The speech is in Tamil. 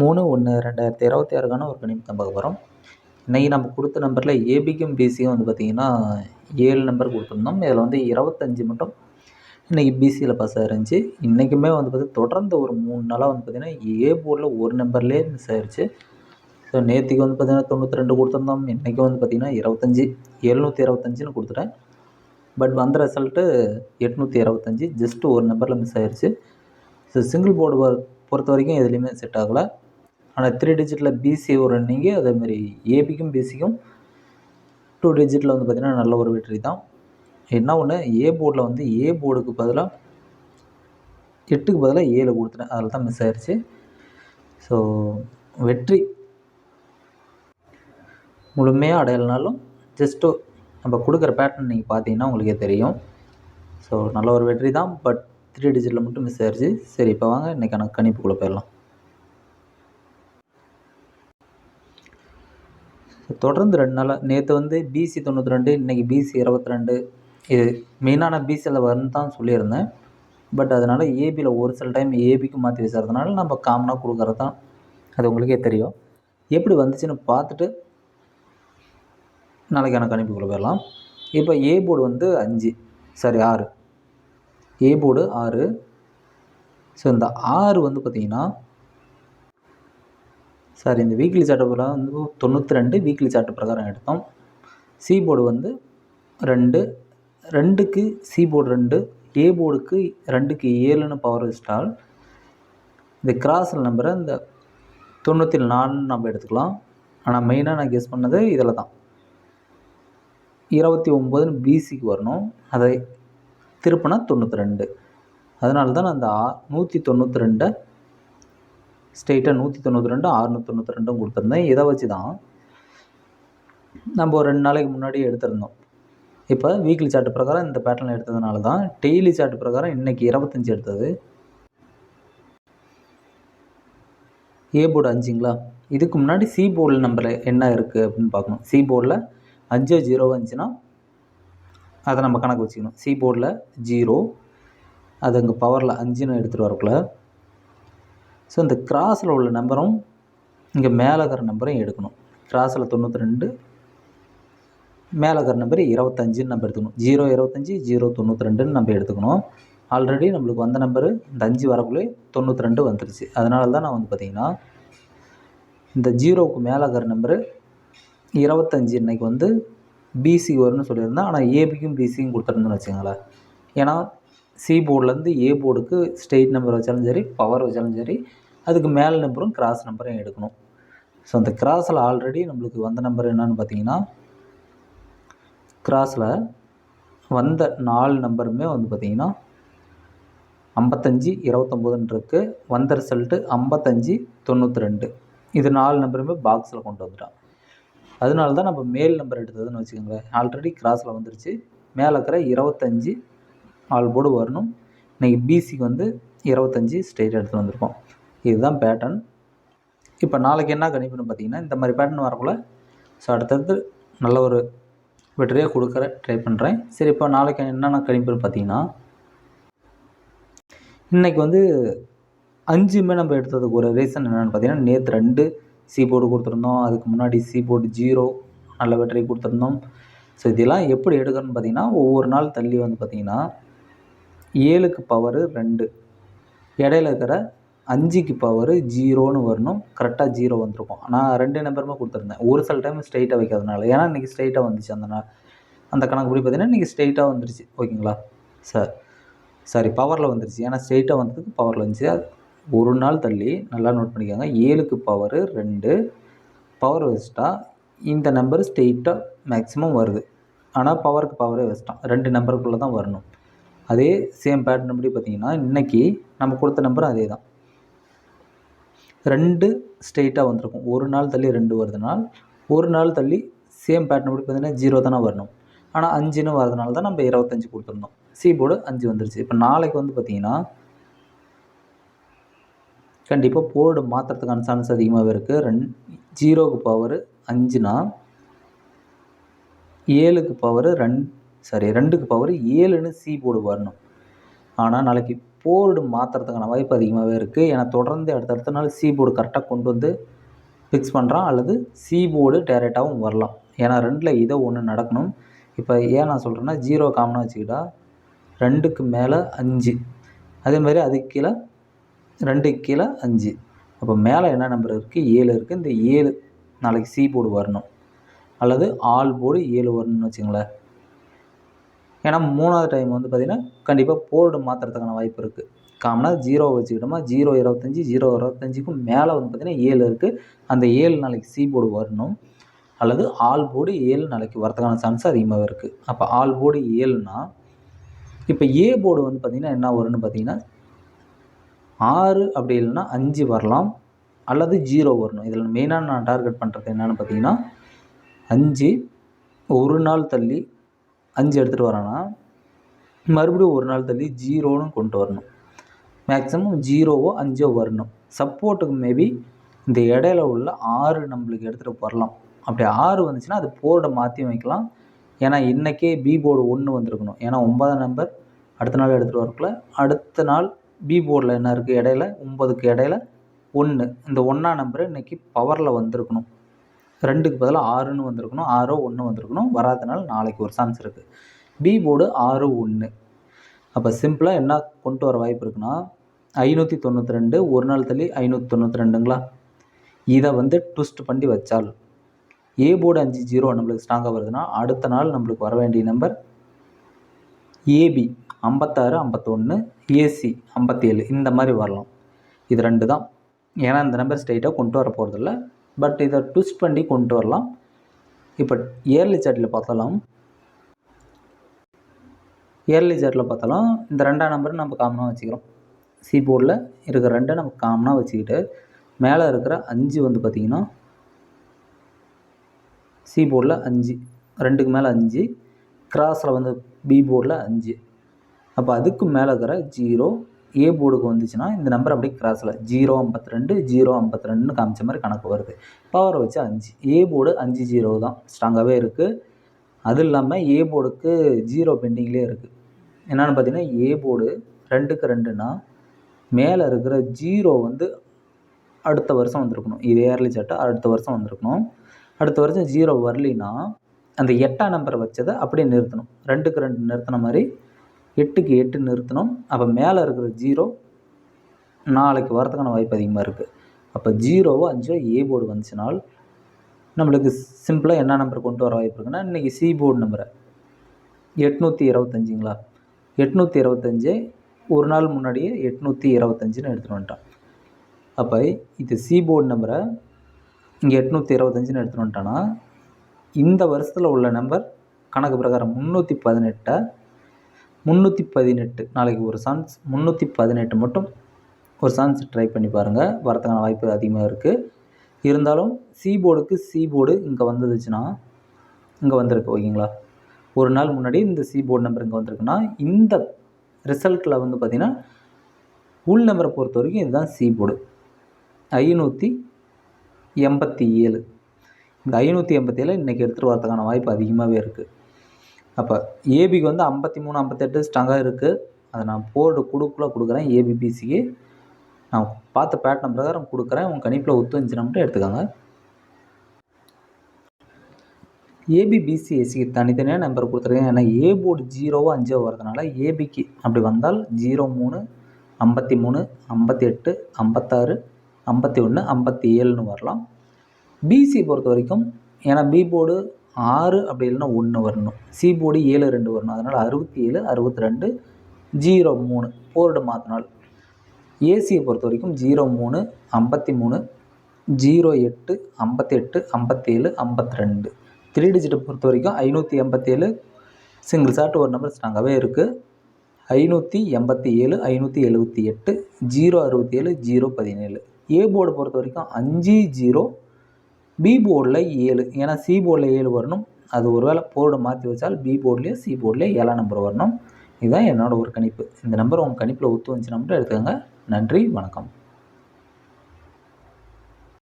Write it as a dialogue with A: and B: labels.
A: மூணு ஒன்று ரெண்டாயிரத்தி இருபத்தி ஆறுக்கான ஒரு கணிப்பு தான் பார்க்க போகிறோம் இன்றைக்கி நம்ம கொடுத்த நம்பரில் ஏபிக்கும் பிசியும் வந்து பார்த்திங்கன்னா ஏழு நம்பர் கொடுத்துருந்தோம். இதில் வந்து இருபத்தஞ்சி மட்டும் இன்றைக்கி பிசியில் பாஸ் ஆயிருந்துச்சு. இன்றைக்குமே வந்து பார்த்திங்கன்னா தொடர்ந்து ஒரு மூணு நாளாக வந்து பார்த்திங்கன்னா ஏ போர்டில் ஒரு நம்பர்லேயே மிஸ் ஆயிடுச்சு ஸோ நேற்றுக்கு வந்து பார்த்திங்கன்னா தொண்ணூற்றி ரெண்டு கொடுத்துருந்தோம். இன்றைக்கி வந்து பார்த்திங்கன்னா இருபத்தஞ்சி எழுநூற்றி இருபத்தஞ்சின்னு கொடுத்துட்டேன். பட் வந்த ரிசல்ட்டு எட்நூற்றி இருபத்தஞ்சி ஜஸ்ட்டு ஒரு நம்பரில் மிஸ் ஆயிடுச்சு ஸோ சிங்கிள் போர்டு பொறுத்த வரைக்கும் எதுலேயுமே செட் ஆகலை. ஆனால் த்ரீ டிஜிட்டில் பிசி ஒரு ரன்னிங்கு அதேமாதிரி ஏபிக்கும் பிசிக்கும் டூ டிஜிட்டில் வந்து பார்த்திங்கன்னா நல்ல ஒரு வெற்றி தான். என்ன ஒன்று ஏ போர்டில் வந்து ஏ போர்டுக்கு பதிலாக எட்டுக்கு பதிலாக ஏழு கொடுத்துட்டேன். அதில் தான் மிஸ் ஆயிடுச்சு ஸோ வெற்றி முழுமையாக அடையலைனாலும் ஜஸ்ட்டு நம்ம கொடுக்குற பேட்டர்ன் நீங்கள் பார்த்தீங்கன்னா உங்களுக்கே தெரியும். ஸோ நல்ல ஒரு வெற்றி தான். பட் த்ரீ டிஜிட்டில் மட்டும் மிஸ் ஆயிடுச்சு சரி இப்போ வாங்க. இன்றைக்கான கணிப்புக்குள்ளே போயிடலாம். தொடர்ந்து ரெண்டு நாளாக நேற்று வந்து பிசி தொண்ணூற்றி ரெண்டு இன்றைக்கி பிசி இருபத்தி ரெண்டு இது மெயினான பிசியில் வரும்னு தான் சொல்லியிருந்தேன். பட் அதனால் ஏபியில் ஒரு சில டைம் ஏபிக்கு மாற்றி வச்சுறதுனால நம்ம காமனாக கொடுக்குறது தான். அது உங்களுக்கே தெரியும். எப்படி வந்துச்சுன்னு பார்த்துட்டு நாளைக்கு எனக்கு கணிப்புக்குள்ளே போயிடலாம். இப்போ ஏ போர்டு வந்து அஞ்சு. சாரி ஆறு. ஏ போர்டு ஆறு. ஸோ இந்த ஆறு வந்து பார்த்திங்கன்னா சார் இந்த வீக்லி சார்ட் பிரகாரம் வந்து தொண்ணூற்றி ரெண்டு வீக்லி சார்ட்டு பிரகாரம் எடுத்தோம். சி போர்டு வந்து ரெண்டு ரெண்டுக்கு சி போர்டு ரெண்டு ஏ போர்டுக்கு ரெண்டுக்கு ஏழுன்னு பவர் வச்சிட்டால் இந்த கிராஸில் நம்பரை இந்த தொண்ணூற்றி நாலுன்னு நம்ம எடுத்துக்கலாம். ஆனால் மெயினாக நான் கெஸ் பண்ணது இதில் தான். இருபத்தி ஒம்பதுன்னு பிசிக்கு வரணும். அதை திருப்பினா தொண்ணூற்றி ரெண்டு அதனால தான் நான் அந்த ஆ நூற்றி தொண்ணூற்றி ரெண்டை ஸ்ட்ரெயிட்டாக நூற்றி தொண்ணூற்றி ரெண்டு ஆறுநூற்றி தொண்ணூற்றி ரெண்டும் கொடுத்துருந்தேன். இதை வச்சு தான் நம்ம ஒரு ரெண்டு நாளைக்கு முன்னாடி எடுத்திருந்தோம். இப்போ வீக்லி சார்ட் பிரகாரம் இந்த பேட்டர்னில் எடுத்ததுனால தான் டெய்லி சார்ட் பிரகாரம் இன்றைக்கி இருபத்தஞ்சி எடுத்தது. ஏ போர்டு அஞ்சுங்களா? இதுக்கு முன்னாடி சி போர்டில் நம்பரில் என்ன இருக்குது அப்படின்னு பார்க்கணும். சி போர்டில் அஞ்சு ஜீரோ அஞ்சுனா அதை நம்ம கணக்கு வச்சுக்கணும். சி போர்டில் ஜீரோ அது அங்கே பவரில் அஞ்சுன்னு எடுத்துகிட்டு வரக்குள்ள ஸோ இந்த கிராஸில் உள்ள நம்பரும் இங்கே மேலே இருக்கிற நம்பரும் எடுக்கணும். கிராஸில் தொண்ணூற்றி ரெண்டு மேலே இருக்கிற நம்பர் இருபத்தஞ்சுன்னு நம்ம எடுத்துக்கணும். ஜீரோ இருபத்தஞ்சி ஜீரோ தொண்ணூற்றி ரெண்டுன்னு நம்ம எடுத்துக்கணும். ஆல்ரெடி நம்மளுக்கு வந்த நம்பரு இந்த அஞ்சு வரக்குள்ளே தொண்ணூற்றி ரெண்டு வந்துருச்சு. அதனால தான் நான் வந்து பார்த்திங்கன்னா இந்த ஜீரோவுக்கு மேலே இருக்கிற நம்பரு இருபத்தஞ்சி இன்றைக்கி வந்து பிசி வரும்னு சொல்லியிருந்தேன். ஆனால் ஏபிக்கும் பிசியும் கொடுத்துருந்தோன்னு வச்சுங்களேன் ஏன்னா சி போர்டுலேருந்து ஏ போர்டுக்கு ஸ்டேட் நம்பர் வச்சாலும் சரி பவர் வச்சாலும் சரி அதுக்கு மேல் நம்பரும் கிராஸ் நம்பரும் எடுக்கணும். ஸோ அந்த கிராஸில் ஆல்ரெடி நம்மளுக்கு வந்த நம்பர் என்னன்னு பார்த்தீங்கன்னா கிராஸில் வந்த நாலு நம்பருமே வந்து பார்த்திங்கன்னா ஐம்பத்தஞ்சி இருபத்தொம்போதுன்னு இருக்குது வந்த ரிசல்ட்டு ஐம்பத்தஞ்சி தொண்ணூற்றி ரெண்டு இது நாலு நம்பருமே பாக்ஸில் கொண்டு வந்துட்டான். அதனால தான் நம்ம மேல் நம்பர் எடுத்ததுன்னு வச்சுக்கோங்களேன். ஆல்ரெடி கிராஸில் வந்துருச்சு. மேலே இருக்கிற இருபத்தஞ்சி ஆல் போர்டு வரணும். இன்றைக்கி பிசிக்கு வந்து இருபத்தஞ்சி ஸ்டேட் எடுத்து வந்திருக்கோம். இதுதான் பேட்டர்ன் இப்போ நாளைக்கு என்ன கணிப்புன்னு பார்த்தீங்கன்னா இந்த மாதிரி பேட்டர்ன் வரக்குள்ள ஸோ அடுத்தடுத்து நல்ல ஒரு வெற்றியாக கொடுக்குற ட்ரை பண்ணுறேன் சரி இப்போ நாளைக்கு என்னென்ன கணிப்புன்னு பார்த்தீங்கன்னா இன்றைக்கி வந்து அஞ்சுமே நம்ம எடுத்ததுக்கு ஒரு ரீசன் என்னென்னு பார்த்தீங்கன்னா நேற்று ரெண்டு சி போர்டு கொடுத்துருந்தோம். அதுக்கு முன்னாடி சி போர்டு ஜீரோ நல்ல வெற்றி கொடுத்துருந்தோம். ஸோ இதெல்லாம் எப்படி எடுக்கணும்னு பார்த்தீங்கன்னா ஒவ்வொரு நாள் தள்ளி வந்து பார்த்திங்கன்னா ஏழுக்கு பவரு ரெண்டு. இடையில இருக்கிற அஞ்சுக்கு பவரு ஜீரோன்னு வரணும். கரெக்டாக ஜீரோ வந்திருக்கும். நான் ரெண்டு நம்பருமே கொடுத்துருந்தேன். ஒரு சில டைம் ஸ்ட்ரைட்டாக வைக்கிறதுனால ஏன்னா இன்றைக்கி ஸ்ட்ரைட்டாக வந்துச்சு அந்த நாள். அந்த கணக்கு படி பார்த்தீங்கன்னா இன்றைக்கி ஸ்ட்ரைட்டாக வந்துருச்சு. ஓகேங்களா? சார் சாரி பவரில் வந்துருச்சு. ஏன்னா ஸ்ட்ரைட்டாக வந்ததுக்கு பவரில் வந்துச்சு. ஒரு நாள் தள்ளி நல்லா நோட் பண்ணிக்கோங்க. ஏழுக்கு பவரு ரெண்டு. பவர் வச்சுட்டா இந்த நம்பர் ஸ்ட்ரெயிட்டாக மேக்ஸிமம் வருது. ஆனால் பவருக்கு பவரே வச்சிட்டான் ரெண்டு நம்பருக்குள்ளே தான் வரணும். அதே சேம் பேட்டர்ன் படி பார்த்தீங்கன்னா இன்றைக்கி நம்ம கொடுத்த நம்பர் அதே தான் ரெண்டு ஸ்ட்ரெயிட்டாக வந்திருக்கும். ஒரு நாள் தள்ளி ரெண்டு வருதுனால் ஒரு நாள் தள்ளி சேம் பேட்டர்ன் படி பார்த்தீங்கன்னா ஜீரோ தானே வரணும். ஆனால் அஞ்சுன்னு வரதுனால தான் நம்ம இருபத்தஞ்சி கொடுத்துருந்தோம். சி போர்டு அஞ்சு வந்துருச்சு. இப்போ நாளைக்கு வந்து பார்த்தீங்கன்னா கண்டிப்பாக போர்டு மாற்றுறதுக்கான சான்ஸ் அதிகமாகவே இருக்குது ரெண் ஜீரோக்கு பவர் அஞ்சுனா ஏழுக்கு பவர் ரெண் சாரி ரெண்டுக்கு பவர் ஏழுன்னு சி போர்டு வரணும். ஆனால் நாளைக்கு போர்டு மாற்றுறதுக்கான வாய்ப்பு அதிகமாகவே இருக்குது ஏன்னா தொடர்ந்து அடுத்தடுத்த நாள் சி போர்டு கரெக்டாக கொண்டு வந்து ஃபிக்ஸ் பண்ணுறான் அல்லது சி போர்டு டேரெக்டாகவும் வரலாம். ஏன்னா ரெண்டில் இதை ஒன்று நடக்கணும். இப்போ ஏன் நான் சொல்கிறேன்னா ஜீரோ காமனாக வச்சுக்கிட்டா ரெண்டுக்கு மேலே அஞ்சு. அதே மாதிரி அதுக்கு கீழே ரெண்டுக்கு கீழே அஞ்சு. அப்போ மேலே என்ன நம்பர் இருக்குது ஏழு இருக்குது இந்த ஏழு நாளைக்கு சி போர்டு வரணும். அல்லது ஆல் போர்டு ஏழு வரணும்னு வச்சுங்களேன். ஏன்னா மூணாவது டைம் வந்து பார்த்திங்கன்னா கண்டிப்பாக போர்டு மாற்றுறதுக்கான வாய்ப்பு இருக்குது காமனாக ஜீரோ வச்சுக்கிட்டோமா ஜீரோ இருபத்தஞ்சி ஜீரோ இருபத்தஞ்சிக்கும் மேலே வந்து பார்த்திங்கன்னா ஏழு இருக்குது அந்த ஏழு நாளைக்கு சி போர்டு வரணும். அல்லது ஆல் போர்டு ஏழு நாளைக்கு வரதுக்கான சான்ஸ் அதிகமாக இருக்குது அப்போ ஆல் போர்டு ஏழுனா இப்போ ஏ போர்டு வந்து பார்த்திங்கன்னா என்ன வரும்னு பார்த்திங்கன்னா ஆறு அப்படி இல்லைன்னா அஞ்சு வரலாம். அல்லது ஜீரோ வரணும். இதில் மெயினாக நான் டார்கெட் பண்ணுறது என்னென்னு பார்த்தீங்கன்னா அஞ்சு ஒரு நாள் தள்ளி அஞ்சு எடுத்துகிட்டு வரேன்னா மறுபடியும் ஒரு நாள் தள்ளி ஜீரோன்னு கொண்டு வரணும். மேக்ஸிமம் ஜீரோவோ அஞ்சோ வரணும். சப்போர்ட்டுக்கு மேபி இந்த இடையில உள்ள ஆறு நம்மளுக்கு எடுத்துகிட்டு வரலாம். அப்படி ஆறு வந்துச்சுன்னா அது போர்டை மாற்றி வைக்கலாம். ஏன்னா இன்றைக்கே பி போர்டு ஒன்று வந்திருக்கணும். ஏன்னா ஒன்பதாம் நம்பர் அடுத்த நாள் எடுத்துகிட்டு வரக்குள்ள அடுத்த நாள் பி போர்டில் என்ன இருக்குது இடையில ஒம்பதுக்கு இடையில ஒன்று இந்த ஒன்றா நம்பர் இன்றைக்கி பவரில் வந்திருக்கணும். ரெண்டுக்கு பதிலாக ஆறுன்னு வந்திருக்கணும் ஆறோ ஒன்று வந்திருக்கணும். வராதனால நாளைக்கு ஒரு சான்ஸ் இருக்குது பி போர்டு ஆறு ஒன்று அப்போ சிம்பிளாக என்ன கொண்டு வர வாய்ப்பு இருக்குன்னா ஐநூற்றி தொண்ணூற்றி ரெண்டு ஒரு நாள் தள்ளி ஐநூற்றி தொண்ணூற்றி ரெண்டுங்களா? இதை வந்து ட்விஸ்ட் பண்ணி வச்சால் ஏ போர்டு அஞ்சு ஜீரோ நம்மளுக்கு ஸ்ட்ராங்காக வருதுன்னா அடுத்த நாள் நம்மளுக்கு வர வேண்டிய நம்பர் ஏபி ஐம்பத்தாறு ஐம்பத்தொன்று ஏசி ஐம்பத்தி ஏழு இந்த மாதிரி வரலாம். இது ரெண்டு தான் ஏன்னா இந்த நம்பர் ஸ்ட்ரெயிட்டாக கொண்டு வர போகிறதில்ல பட் இதை ட்விஸ்ட் பண்ணி கொண்டு வரலாம். இப்போ இயர்லி சார்ட்டில் பார்த்தலாம் இயர்லி சார்ட்டில் பார்த்தாலும் இந்த ரெண்டாம் நம்பர் நம்ம காமனாக வச்சுக்கிறோம். சி போர்டில் இருக்கிற ரெண்டை நம்ம காமனாக வச்சுக்கிட்டு மேலே இருக்கிற அஞ்சு வந்து பார்த்திங்கன்னா சி போர்டில் அஞ்சு ரெண்டுக்கு மேலே அஞ்சு கிராஸில் வந்து பி போர்டில் அஞ்சு. அப்போ அதுக்கு மேலே இருக்கிற ஜீரோ ஏ போர்டுக்கு வந்துச்சுன்னா இந்த நம்பர் அப்படியே கிராஸில் ஜீரோ ஐம்பத்தி ரெண்டு ஜீரோ ஐம்பத்தி ரெண்டுன்னு காமிச்ச மாதிரி கணக்கு வருது. பவரை வச்சு அஞ்சு. ஏ போர்டு அஞ்சு ஜீரோ தான். ஸ்ட்ராங்காகவே இருக்குது அது இல்லாமல் ஏ போர்டுக்கு ஜீரோ பெண்டிங்லேயே இருக்குது என்னென்னு பார்த்தீங்கன்னா ஏ போர்டு ரெண்டுக்கு ரெண்டுன்னா மேலே இருக்கிற ஜீரோ வந்து அடுத்த வருஷம் வந்திருக்கணும். இது ஏர்லி சட்டை அடுத்த வருஷம் வந்திருக்கணும். அடுத்த வருஷம் ஜீரோ வரலினா அந்த எட்டாம் நம்பரை வச்சதை அப்படியே நிறுத்தணும். ரெண்டுக்கு ரெண்டு நிறுத்தின மாதிரி எட்டுக்கு எட்டு நிறுத்தினோம் அப்போ மேலே இருக்கிற ஜீரோ நாளைக்கு வரதுக்கான வாய்ப்பு அதிகமாக இருக்குது அப்போ ஜீரோவோ அஞ்சோ ஏ போர்டு வந்துச்சுனால் நம்மளுக்கு சிம்பிளாக என்ன நம்பர் கொண்டு வர வாய்ப்பு இருக்குன்னா இன்றைக்கி சி போர்டு நம்பரை எட்நூற்றி இருபத்தஞ்சிங்களா? எட்நூற்றி இருபத்தஞ்சு ஒரு நாள் முன்னாடியே எட்நூற்றி இருபத்தஞ்சுன்னு எடுத்துகிட்டு வந்துட்டான். அப்போ இது சி போர்டு நம்பரை இங்கே எட்நூற்றி இருபத்தஞ்சுன்னு எடுத்துகிட்டு வந்துட்டான்னா இந்த வருஷத்தில் உள்ள நம்பர் கணக்கு பிரகாரம் முந்நூற்றி பதினெட்டை முந்நூற்றி பதினெட்டு. நாளைக்கு ஒரு சான்ஸ். முந்நூற்றி பதினெட்டு மட்டும் ஒரு சான்ஸ் ட்ரை பண்ணி பாருங்கள் வரதுக்கான வாய்ப்பு அதிகமாக இருக்குது இருந்தாலும் சி போர்டுக்கு சி போர்டு இங்கே வந்துடுச்சுன்னா இங்கே வந்திருக்கு ஓகேங்களா? ஒரு நாள் முன்னாடி இந்த சி போர்டு நம்பர் இங்கே வந்திருக்குன்னா இந்த ரிசல்ட்டில் வந்து பார்த்திங்கன்னா உள் நம்பரை பொறுத்த வரைக்கும் இதுதான் சி போர்டு ஐநூற்றி எண்பத்தி ஏழு. இந்த ஐநூற்றி எண்பத்தி ஏழு இன்றைக்கி எடுத்துகிட்டு வரதுக்கான வாய்ப்பு அதிகமாகவே இருக்குது அப்போ ஏபிக்கு வந்து ஐம்பத்தி மூணு ஐம்பத்தெட்டு ஸ்ட்ராங்காக இருக்குது அதை நான் போர்டு கொடுக்குள்ள கொடுக்குறேன். ஏபிபிசிக்கு நான் பார்த்த பேட்டர்ன் பிரகாரம் கொடுக்குறேன். உங்கள் கணிப்பில் ஒத்து வந்துச்சுன்னா மட்டும் எடுத்துக்கோங்க. ஏபிபிசிஎஸ்சிக்கு தனித்தனியாக நம்பர் கொடுத்துருக்கேன். ஏன்னா ஏ போர்டு ஜீரோவோ அஞ்சோ வரதுனால ஏபிக்கு அப்படி வந்தால் ஜீரோ மூணு ஐம்பத்தி மூணு ஐம்பத்தி எட்டு ஐம்பத்தாறு ஐம்பத்தி ஒன்று ஐம்பத்தி ஏழுன்னு வரலாம். பிசி பொறுத்த வரைக்கும் ஏன்னா பி போர்டு ஆறு அப்படி இல்லைன்னா ஒன்று வரணும். சி போர்டு ஏழு ரெண்டு வரணும். அதனால் அறுபத்தி ஏழு அறுபத்தி ரெண்டு ஜீரோ மூணு. போர்டு மாற்றினால் ஏசியை பொறுத்த வரைக்கும் ஜீரோ மூணு ஐம்பத்தி மூணு ஜீரோ எட்டு ஐம்பத்தெட்டு ஐம்பத்தேழு ஐம்பத்தி ரெண்டு த்ரீ டிஜிட்டை பொறுத்த வரைக்கும் ஐநூற்றி எண்பத்தேழு சிங்கிள் சார்ட் ஒரு நம்பர் ஸ்ட்ராங்காகவே இருக்குது ஐநூற்றி எண்பத்தி ஏழு ஐநூற்றி எழுபத்தி எட்டு ஜீரோ அறுபத்தி ஏழு ஜீரோ பதினேழு. ஏ போர்டு பொறுத்த வரைக்கும் அஞ்சு ஜீரோ பி போர்டில் ஏழு. ஏன்னா சி போர்டில் ஏழு வரணும். அது ஒரு வேளை போர்டை மாற்றி வச்சால் பி போர்ட்லேயே சி போர்ட்லேயே ஏழாம் நம்பர் வரணும். இதுதான் என்னோடய ஒரு கணிப்பு. இந்த நம்பர் உங்கள் கணிப்பில் ஒத்து வந்துச்சு நம்பர் எடுத்துக்கோங்க. நன்றி வணக்கம்.